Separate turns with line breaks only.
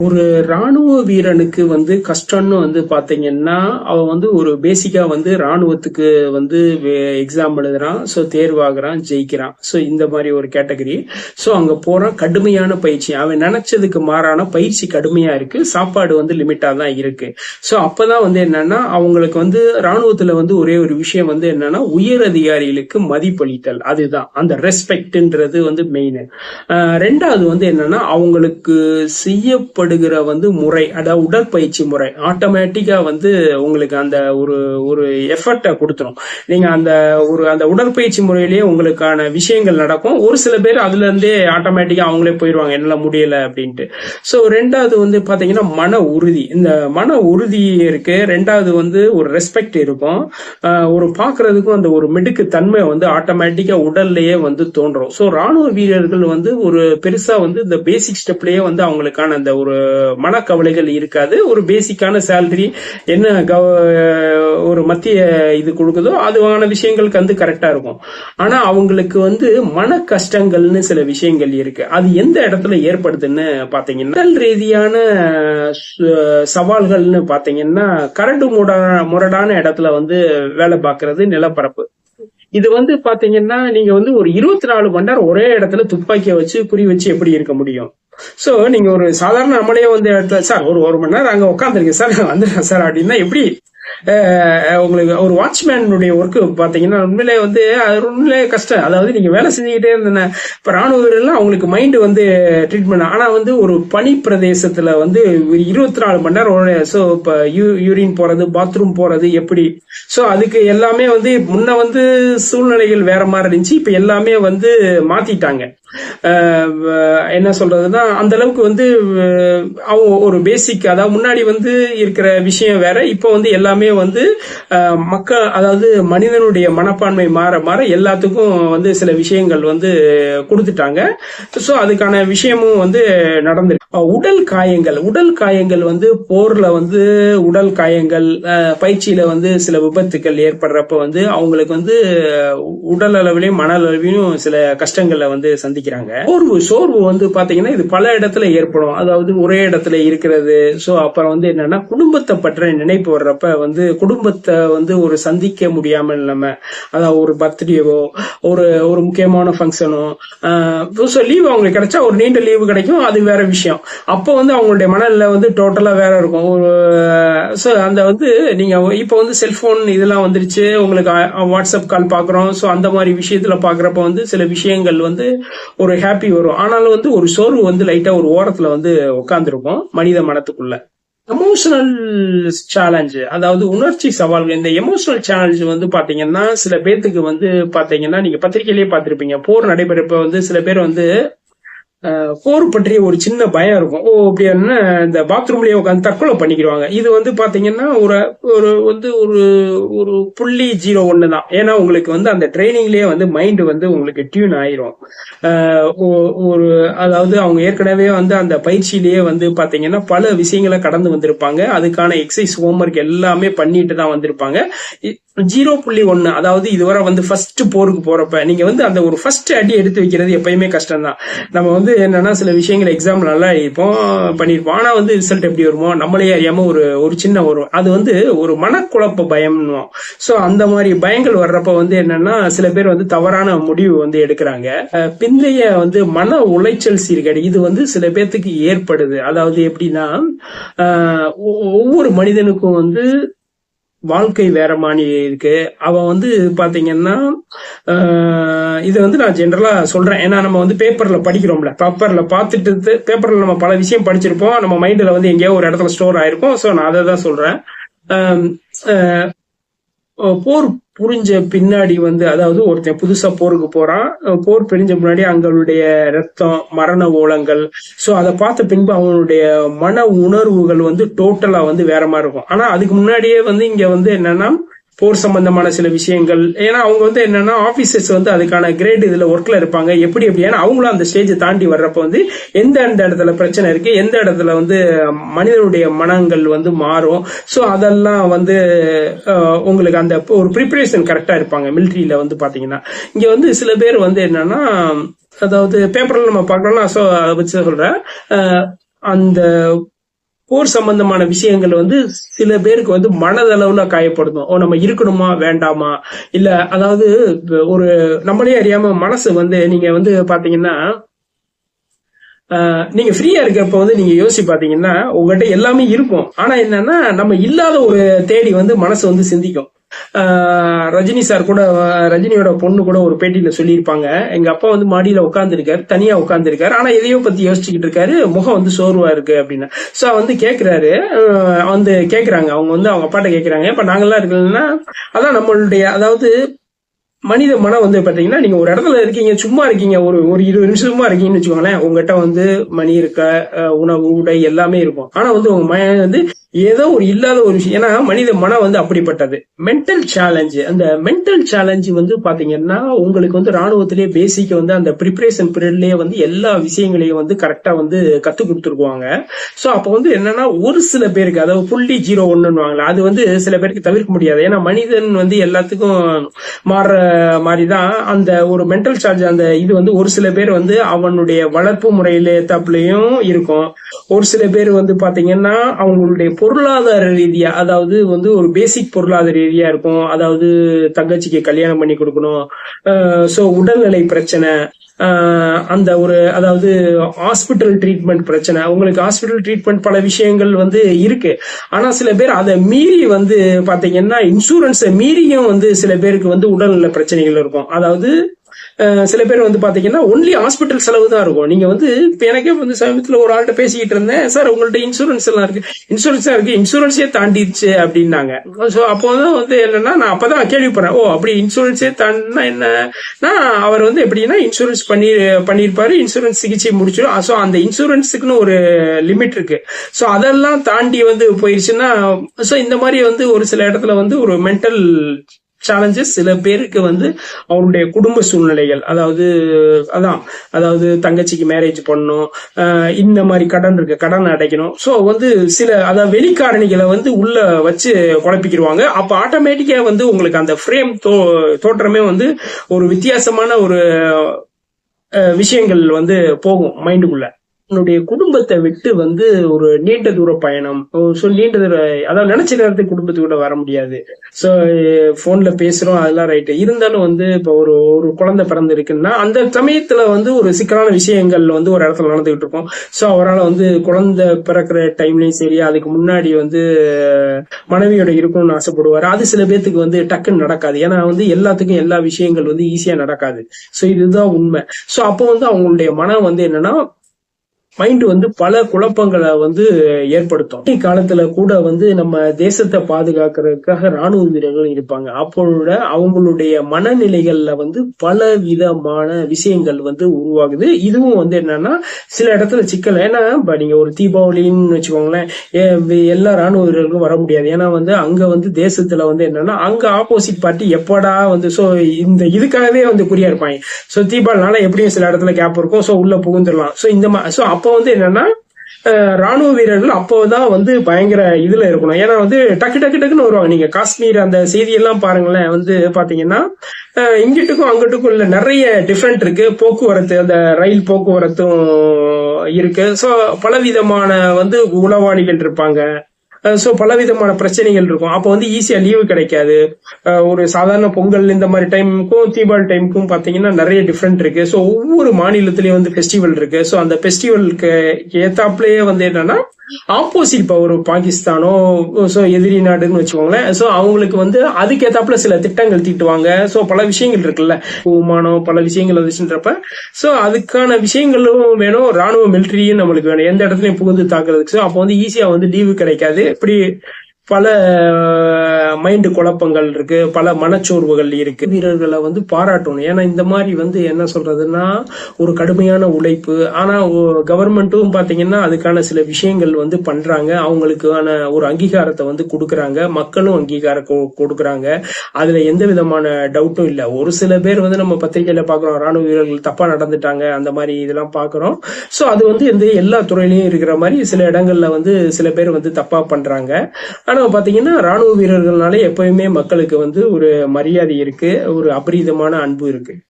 ஒரு ராணுவ வீரனுக்கு வந்து கஷ்டம்னு வந்து பாத்தீங்கன்னா அவன் வந்து ஒரு பேசிக்கா வந்து ராணுவத்துக்கு வந்து எக்ஸாம் எழுதுறான். ஸோ தேர்வாகிறான் ஜெயிக்கிறான். ஸோ இந்த மாதிரி ஒரு கேட்டகரி ஸோ அங்க போறான். கடுமையான பயிற்சி. அவன் நினைச்சதுக்கு மாறான பயிற்சி கடுமையா இருக்கு. சாப்பாடு வந்து லிமிட்டா தான் இருக்கு. ஸோ அப்பதான் வந்து என்னன்னா அவங்களுக்கு வந்து ராணுவத்துல வந்து ஒரே ஒரு விஷயம் வந்து என்னன்னா உயர் அதிகாரிகளுக்கு மதிப்பளித்தல். அதுதான். அந்த ரெஸ்பெக்ட்ன்றது வந்து மெயின் ரெண்டாவது வந்து என்னன்னா அவங்களுக்கு செய்யப்படும் படுகிற வந்து முறை அதாவது உடற்பயிற்சி முறை ஆட்டோமேட்டிக்காக வந்து உங்களுக்கு அந்த ஒரு ஒரு எஃபர்ட்டை கொடுத்துரும். நீங்கள் அந்த ஒரு அந்த உடற்பயிற்சி முறையிலேயே உங்களுக்கான விஷயங்கள் நடக்கும். ஒரு சில பேர் அதுலேருந்தே ஆட்டோமேட்டிக்காக அவங்களே போயிடுவாங்க என்னால் முடியலை அப்படின்ட்டு. ஸோ ரெண்டாவது வந்து பார்த்தீங்கன்னா மன உறுதி. இந்த மன உறுதி இருக்கு. ரெண்டாவது வந்து ஒரு ரெஸ்பெக்ட் இருக்கும். ஒரு பார்க்கறதுக்கும் அந்த ஒரு மிடுக்கு தன்மை வந்து ஆட்டோமேட்டிக்காக உடல்லையே வந்து தோன்றும். ஸோ ராணுவ வீரர்கள் வந்து ஒரு பெருசாக வந்து இந்த பேசிக் ஸ்டெப்லேயே வந்து அவங்களுக்கான அந்த ஒரு மனக்கவலைகள் இருக்காது. ஒரு பேசிக்கான சேலரி என்ன ஒரு மத்திய இது கொடுக்குதோ அதுவான விஷயங்களுக்கு வந்து கரெக்டா இருக்கும். ஆனா அவங்களுக்கு வந்து மன கஷ்டங்கள்னு சில விஷயங்கள் இருக்கு. அது எந்த இடத்துல ஏற்படுதுன்னு பாத்தீங்கன்னா ரீதியான சவால்கள்னு பாத்தீங்கன்னா கரண்டு முரடான இடத்துல வந்து வேலை பார்க்கறது நிலப்பரப்பு. இது வந்து பாத்தீங்கன்னா நீங்க வந்து ஒரு இருபத்தி நாலு மணி நேரம் ஒரே இடத்துல துப்பாக்கியை வச்சு குறி வச்சு எப்படி இருக்க முடியும்? சோ நீங்க ஒரு சாதாரண நம்மளே வந்து இடத்துல சார் ஒரு ஒரு மணி நேரம் அங்க உட்காந்துருக்கேன் சார். வந்துடுறேன் சார் அப்படின்னா எப்படி? உங்களுக்கு ஒரு வாட்ச்மேனுடைய ஒர்க்கு பாத்தீங்கன்னா உண்மையிலே வந்து அது உண்மையிலே கஷ்டம். அதாவது நீங்க வேலை செஞ்சுக்கிட்டே இருந்தேன் இப்ப ராணுவ வீரர்லாம் அவங்களுக்கு மைண்ட் வந்து ட்ரீட்மெண்ட் ஆனா வந்து ஒரு பனி பிரதேசத்துல வந்து இருபத்தி நாலு மணி நேரம் ஸோ இப்ப யூரின் போறது பாத்ரூம் போறது எப்படி? ஸோ அதுக்கு எல்லாமே வந்து முன்ன வந்து சூழ்நிலைகள் வேற மாதிரி இருந்துச்சு. இப்ப எல்லாமே வந்து மாத்திட்டாங்க. என்ன சொல்றதுன்னா அந்த அளவுக்கு வந்து அவங்க ஒரு பேசிக் அதாவது முன்னாடி வந்து இருக்கிற விஷயம் வேற இப்போ வந்து எல்லாமே வந்து மக்கள் அதாவது மனிதனுடைய மனப்பான்மை மாற மாற எல்லாத்துக்கும் வந்து சில விஷயங்கள் வந்து கொடுத்துட்டாங்க. ஸோ அதுக்கான விஷயமும் வந்து நடந்து உடல் காயங்கள். உடல் காயங்கள் வந்து போர்ல வந்து உடல் காயங்கள் பயிற்சியில வந்து சில விபத்துக்கள் ஏற்படுறப்ப வந்து அவங்களுக்கு வந்து உடல் அளவிலையும் மன அளவிலையும் சில கஷ்டங்களை வந்து சந்திக்கிறாங்க. சோர்வு சோர்வு வந்து பாத்தீங்கன்னா இது பல இடத்துல ஏற்படும். அதாவது ஒரே இடத்துல இருக்கிறது. ஸோ அப்புறம் வந்து என்னன்னா குடும்பத்தை பற்ற நினைப்பு வர்றப்ப வந்து குடும்பத்தை வந்து ஒரு சந்திக்க முடியாம நம்ம அதாவது ஒரு பர்த்டேவோ ஒரு ஒரு முக்கியமான ஃபங்க்ஷனோ லீவ் அவங்களுக்கு கிடைச்சா ஒரு நீண்ட லீவு கிடைக்கும். அது வேற விஷயம். அப்போ வந்து அவங்களுடைய மனநிலை வந்து டோட்டலா வேற இருக்கும். ஒரு ஸோ அந்த வந்து நீங்க இப்போ வந்து செல்ஃபோன் இதெல்லாம் வந்துருச்சு. உங்களுக்கு வாட்ஸ்அப் கால் பாக்குறோம். ஸோ அந்த மாதிரி விஷயத்துல பாக்குறப்ப வந்து சில விஷயங்கள் வந்து ஒரு ஹாப்பி வரும். ஆனாலும் வந்து ஒரு சோர்வு வந்து லைட்டா ஒரு ஓரத்துல வந்து உட்காந்துருக்கும் மனித மனத்துக்குள்ள. எமோஷனல் சேலஞ்சு அதாவது உணர்ச்சி சவால்கள். இந்த எமோஷனல் சேலஞ்சு வந்து பாத்தீங்கன்னா சில பேர்த்துக்கு வந்து பாத்தீங்கன்னா நீங்க பத்திரிகையிலேயே பார்த்திருப்பீங்க போர் நடைபெறப்ப வந்து சில பேர் வந்து போர் பற்றிய ஒரு சின்ன பயம் இருக்கும். ஓ அப்படின்னா இந்த பாத்ரூம்லயே உட்காந்து தற்கொலை பண்ணிக்கிடுவாங்க. இது வந்து பாத்தீங்கன்னா ஒரு ஒரு வந்து ஒரு ஒரு புள்ளி ஜீரோ ஒன்று தான். ஏன்னா உங்களுக்கு வந்து அந்த ட்ரைனிங்லயே வந்து மைண்ட் வந்து உங்களுக்கு டியூன் ஆயிரும். ஒரு அதாவது அவங்க ஏற்கனவே வந்து அந்த பயிற்சியிலேயே வந்து பாத்தீங்கன்னா பல விஷயங்களை கடந்து வந்திருப்பாங்க. அதுக்கான எக்ஸசைஸ் ஹோம்ஒர்க் எல்லாமே பண்ணிட்டு தான் வந்திருப்பாங்க. ஜீரோ புள்ளி ஒன்னு அதாவது இதுவரை வந்து ஃபர்ஸ்ட் போருக்கு போறப்ப நீங்க வந்து அந்த ஒரு ஃபர்ஸ்ட் அடி எடுத்து வைக்கிறது எப்பயுமே கஷ்டம் தான் நம்ம வந்து என்னன்னா சில விஷயங்கள் எக்ஸாம் நல்லா இருப்போம் பண்ணிருப்போம். ஆனா வந்து ரிசல்ட் எப்படி வருமோ நம்மளே அறியாம ஒரு ஒரு சின்ன வரும் அது வந்து ஒரு மனக்குழப்ப பயம்னுவோம். சோ அந்த மாதிரி பயங்கள் வர்றப்ப வந்து என்னன்னா சில பேர் வந்து தவறான முடிவு வந்து எடுக்கிறாங்க. பிந்தைய வந்து மன உளைச்சல் சீர்கேடு இது வந்து சில பேர்த்துக்கு ஏற்படுது. அதாவது எப்படின்னா ஒவ்வொரு மனிதனுக்கும் வந்து வாழ்க்கை வேற மாதிரி இருக்கு. அவன் வந்து பாத்தீங்கன்னா இது வந்து நான் ஜென்ரலா சொல்றேன். ஏன்னா நம்ம வந்து பேப்பர்ல படிக்கிறோம்ல. பேப்பர்ல பார்த்துட்டு பேப்பர்ல நம்ம பல விஷயம் படிச்சிருப்போம். நம்ம மைண்ட்ல வந்து எங்கேயோ ஒரு இடத்துல ஸ்டோர் ஆயிருக்கும் ஸோ நான் அதை தான் சொல்றேன் போர் புரிஞ்ச பின்னாடி வந்து அதாவது ஒருத்தன் புதுசா போருக்கு போறான். போர் பிரிஞ்ச முன்னாடி அங்களுடைய ரத்தம் மரண ஓலங்கள். சோ அதை பார்த்த பின்பு அவனுடைய மன உணர்வுகள் வந்து டோட்டலா வந்து வேற மாதிரி இருக்கும். ஆனா அதுக்கு முன்னாடியே வந்து இங்க வந்து என்னன்னா போர் சம்பந்தமான சில விஷயங்கள். ஏன்னா அவங்க வந்து என்னன்னா ஆபீசர்ஸ் வந்து அதுக்கான கிரேட் இதுல ஒர்க்ல இருப்பாங்க. எப்படி எப்படி? ஏன்னா அவங்களும் அந்த ஸ்டேஜ் தாண்டி வர்றப்ப வந்து எந்த எந்த இடத்துல பிரச்சனை இருக்கு? எந்த இடத்துல வந்து மனிதனுடைய மனங்கள் வந்து மாறும்? ஸோ அதெல்லாம் வந்து உங்களுக்கு அந்த ஒரு ப்ரிப்பரேஷன் கரெக்டா இருப்பாங்க மிலிட்ரியில வந்து பாத்தீங்கன்னா. இங்க வந்து சில பேர் வந்து என்னன்னா அதாவது பேப்பர்ல நம்ம பார்க்கணும்னா ஸோ அதை வச்சு சொல்றேன். அந்த போர் சம்பந்தமான விஷயங்கள் வந்து சில பேருக்கு வந்து மனதளவுல காயப்படுத்தும். ஓ நம்ம இருக்கணுமா வேண்டாமா? இல்ல அதாவது ஒரு நம்மளே அறியாம மனசு வந்து நீங்க வந்து பாத்தீங்கன்னா நீங்க ஃப்ரீயா இருக்கப்ப வந்து நீங்க யோசிச்சு பாத்தீங்கன்னா உங்ககிட்ட எல்லாமே இருக்கும். ஆனா என்னன்னா நம்ம இல்லாத ஒரு தேடி வந்து மனசு வந்து சிந்திக்கும். ரஜினி சார் கூட ரஜினியோட பொண்ணு கூட ஒரு பேட்டியில சொல்லியிருப்பாங்க. எங்க அப்பா வந்து மாடியில உட்காந்துருக்காரு தனியா உட்காந்துருக்காரு ஆனா எதையோ பத்தி யோசிச்சுக்கிட்டு இருக்காரு. முகம் வந்து சோர்வா இருக்கு அப்படின்னு. சோ வந்து கேக்குறாரு. வந்து கேக்குறாங்க. அவங்க வந்து அவங்க அப்பாட்ட கேக்குறாங்க. இப்ப நாங்கெல்லாம் இருக்கலன்னா? அதான் நம்மளுடைய அதாவது மனித மனம் வந்து பாத்தீங்கன்னா நீங்க ஒரு இடத்துல இருக்கீங்க சும்மா இருக்கீங்க ஒரு ஒரு இருபது நிமிஷம் இருக்கீங்கன்னு வச்சுக்கோங்களேன். உங்ககிட்ட வந்து மணி இருக்க அஹ் உணவு உடை எல்லாமே இருக்கும். ஆனா வந்து உங்க மன வந்து ஏதோ ஒரு இல்லாத ஒரு விஷயம். ஏன்னா மனித மனம் வந்து அப்படிப்பட்டது. மென்டல் சேலஞ்சு அந்த மென்டல் சேலஞ்சு வந்து பாத்தீங்கன்னா உங்களுக்கு வந்து ராணுவத்திலேயே பேசிக்க வந்து அந்த ப்ரிப்பரேஷன் பீரியட்லயே வந்து எல்லா விஷயங்களையும் வந்து கரெக்டா வந்து கத்து கொடுத்துருக்குவாங்க. சோ அப்போ வந்து என்னன்னா ஒரு சில பேருக்கு அதாவது புள்ளி ஜீரோ ஒண்ணுன்னு அது வந்து சில பேருக்கு தவிர்க்க முடியாது. ஏன்னா மனிதன் வந்து எல்லாத்துக்கும் மாறுற மாதிரிதான் அந்த ஒரு மென்டல் சார்ஜ் அந்த இது வந்து ஒரு சில பேர் வந்து அவனுடைய வளர்ப்பு முறையில தப்புலையும் இருக்கும். ஒரு சில பேர் வந்து பாத்தீங்கன்னா அவங்களுடைய பொருளாதார ரீதியா அதாவது வந்து ஒரு பேசிக் பொருளாதார ரீதியா இருக்கும். அதாவது தங்கச்சிக்கு கல்யாணம் பண்ணி கொடுக்கணும். சோ உடல்நிலை பிரச்சனை அந்த ஒரு அதாவது ஹாஸ்பிட்டல் ட்ரீட்மெண்ட் பிரச்சனை. உங்களுக்கு ஹாஸ்பிட்டல் ட்ரீட்மெண்ட் பல விஷயங்கள் வந்து இருக்கு. ஆனா சில பேர் அதை மீறி வந்து பாத்தீங்கன்னா இன்சூரன்ஸை மீறியும் வந்து சில பேருக்கு வந்து உடல்நல பிரச்சனைகள் இருக்கும். அதாவது சில பேர் வந்து பாத்தீங்கன்னா ஒன்லி ஹாஸ்பிட்டல் செலவு தான் இருக்கும். நீங்க வந்து இப்போ எனக்கே வந்து சமீபத்துல ஒரு ஆள்கிட்ட பேசிக்கிட்டு இருந்தேன். சார் உங்கள்ட்ட இன்சூரன்ஸ் எல்லாம் இருக்கு. இன்சூரன்ஸ் இருக்கு. இன்சூரன்ஸே தாண்டிடுச்சு அப்படின்னாங்க. சோ அப்போ தான் வந்து என்னன்னா நான் அப்பதான் கேள்விப்படுறேன் ஓ அப்படி இன்சூரன்ஸே தாண்டினா என்னன்னா அவர் வந்து எப்படின்னா இன்சூரன்ஸ் பண்ணி பண்ணிருப்பாரு. இன்சூரன்ஸ் சிகிச்சை முடிச்சிடும் சோ அந்த இன்சூரன்ஸுக்குன்னு ஒரு லிமிட் இருக்கு. ஸோ அதெல்லாம் தாண்டி வந்து போயிடுச்சுன்னா ஸோ இந்த மாதிரி வந்து ஒரு சில இடத்துல வந்து ஒரு மென்டல் சேலஞ்சஸ் சில பேருக்கு வந்து அவருடைய குடும்ப சூழ்நிலைகள் அதாவது அதான் அதாவது தங்கச்சிக்கு மேரேஜ் பண்ணணும் இந்த மாதிரி கடன் இருக்கு கடன் அடைக்கணும். ஸோ வந்து சில அதாவது வெளிக்காரணிகளை வந்து உள்ள வச்சு குழப்பிக்கிடுவாங்க அப்போ ஆட்டோமேட்டிக்கா வந்து உங்களுக்கு அந்த ஃப்ரேம் தோ தோற்றமே வந்து ஒரு வித்தியாசமான ஒரு விஷயங்கள் வந்து போகும் மைண்டுக்குள்ள உன்னுடைய குடும்பத்தை விட்டு வந்து ஒரு நீண்ட தூர பயணம். ஸோ நீண்ட தூர அதாவது நினைச்ச நேரத்துக்கு குடும்பத்துக்கூட வர முடியாது. ஸோ போன்ல பேசுறோம் அதெல்லாம் ரைட்டு இருந்தாலும் வந்து இப்போ ஒரு ஒரு குழந்தை பிறந்து இருக்குன்னா அந்த சமயத்துல வந்து ஒரு சிக்கலான விஷயங்கள் வந்து ஒரு இடத்துல நடந்துகிட்டு இருக்கும். ஸோ அவரால் வந்து குழந்தை பிறக்கிற டைம்லயும் சரி அதுக்கு முன்னாடி வந்து மனைவியோட இருக்கணும்னு ஆசைப்படுவார். அது சில பேர்த்துக்கு வந்து டக்குன்னு நடக்காது. ஏன்னா வந்து எல்லாத்துக்கும் எல்லா விஷயங்கள் வந்து ஈஸியா நடக்காது. ஸோ இதுதான் உண்மை. ஸோ அப்போ வந்து அவங்களுடைய மனம் வந்து என்னன்னா மைண்ட் வந்து பல குழப்பங்களை வந்து ஏற்படுத்தும். காலத்துல கூட வந்து நம்ம தேசத்தை பாதுகாக்கிறதுக்காக ராணுவ வீரர்கள் இருப்பாங்க. அப்போட அவங்களுடைய மனநிலைகள்ல வந்து பல விதமான விஷயங்கள் வந்து உருவாகுது. இதுவும் வந்து என்னன்னா சில இடத்துல சிக்கல். ஏன்னா இப்ப நீங்க ஒரு தீபாவளின்னு வச்சுக்கோங்களேன் ஏ- எல்லா ராணுவ வீரர்களுக்கும் வர முடியாது. ஏன்னா வந்து அங்க வந்து தேசத்துல வந்து என்னன்னா அங்க ஆப்போசிட் பார்ட்டி எப்படா வந்து சோ இந்த இதுக்காகவே வந்து குறியா இருப்பாங்க. சோ தீபாவளினால எப்படியும் சில இடத்துல கேப் இருக்கும். சோ உள்ள புகுந்துடலாம். சோ இந்த மாதிரி சோ அப்போ வந்து என்னன்னா ராணுவ வீரர்கள் அப்போதான் வந்து பயங்கர இதுல இருக்கணும். ஏன்னா வந்து டக்கு டக்கு டக்குன்னு வருவாங்க. நீங்க காஷ்மீர் அந்த செய்தியெல்லாம் பாருங்களேன். வந்து பாத்தீங்கன்னா இங்கிட்டுக்கும் அங்கிட்டுக்கும் இல்ல நிறைய டிஃப்ரெண்ட் இருக்கு. போக்குவரத்து அந்த ரயில் போக்குவரத்தும் இருக்கு. சோ பலவிதமான வந்து உளவாளிகள் இருப்பாங்க. ஸோ பலவிதமான பிரச்சனைகள் இருக்கும். அப்போ வந்து ஈஸியா லீவு கிடைக்காது. ஒரு சாதாரண பொங்கல் இந்த மாதிரி டைமுக்கும் தீபாவளி டைமுக்கும் பாத்தீங்கன்னா நிறைய டிஃப்ரெண்ட் இருக்கு. ஸோ ஒவ்வொரு மாநிலத்திலயும் வந்து ஃபெஸ்டிவல் இருக்கு. ஸோ அந்த ஃபெஸ்டிவலுக்கு ஏத்தாப்புலயே வந்து என்னன்னா ஆப்போசிட் பவர் பாகிஸ்தானோ ஸோ எதிரி நாடுன்னு வச்சுக்கோங்களேன். ஸோ அவங்களுக்கு வந்து அதுக்கு ஏத்தாப்புல சில திட்டங்கள் தீட்டுவாங்க. ஸோ பல விஷயங்கள் இருக்குல்ல. விமானம் பல விஷயங்கள் வந்துச்சுன்றப்ப. ஸோ அதுக்கான விஷயங்களும் வேணும். ராணுவ மிலிட்டரியும் நம்மளுக்கு வேணும். எந்த இடத்துலயும் புகுந்து தாக்குறதுக்கு. ஸோ அப்போ வந்து ஈஸியா வந்து லீவு கிடைக்காது. இப்படி பல மைண்டு குழப்பங்கள் இருக்கு பல மனச்சோர்வுகள் இருக்கு. வீரர்களை வந்து பாராட்டணும். ஏன்னா இந்த மாதிரி வந்து என்ன சொல்றதுன்னா ஒரு கடுமையான உழைப்பு. ஆனா கவர்மெண்ட்டும் பாத்தீங்கன்னா அதுக்கான சில விஷயங்கள் வந்து பண்றாங்க. அவங்களுக்கான ஒரு அங்கீகாரத்தை வந்து கொடுக்குறாங்க. மக்களும் அங்கீகாரம் கொடுக்குறாங்க. அதுல எந்த விதமான டவுட்டும் இல்லை. ஒரு சில பேர் வந்து நம்ம பத்திரிகையில பாக்குறோம். ராணுவ வீரர்கள் தப்பா நடந்துட்டாங்க. அந்த மாதிரி இதெல்லாம் பாக்குறோம். சோ அது வந்து எந்த எல்லா துறையிலயும் இருக்கிற மாதிரி சில இடங்கள்ல வந்து சில பேர் வந்து தப்பா பண்றாங்க. ஆனா பாத்தீங்கன்னா ராணுவ வீரர்கள்னாலே எப்பயுமே மக்களுக்கு வந்து ஒரு மரியாதை இருக்கு ஒரு அபரீதமான அன்பு இருக்கு.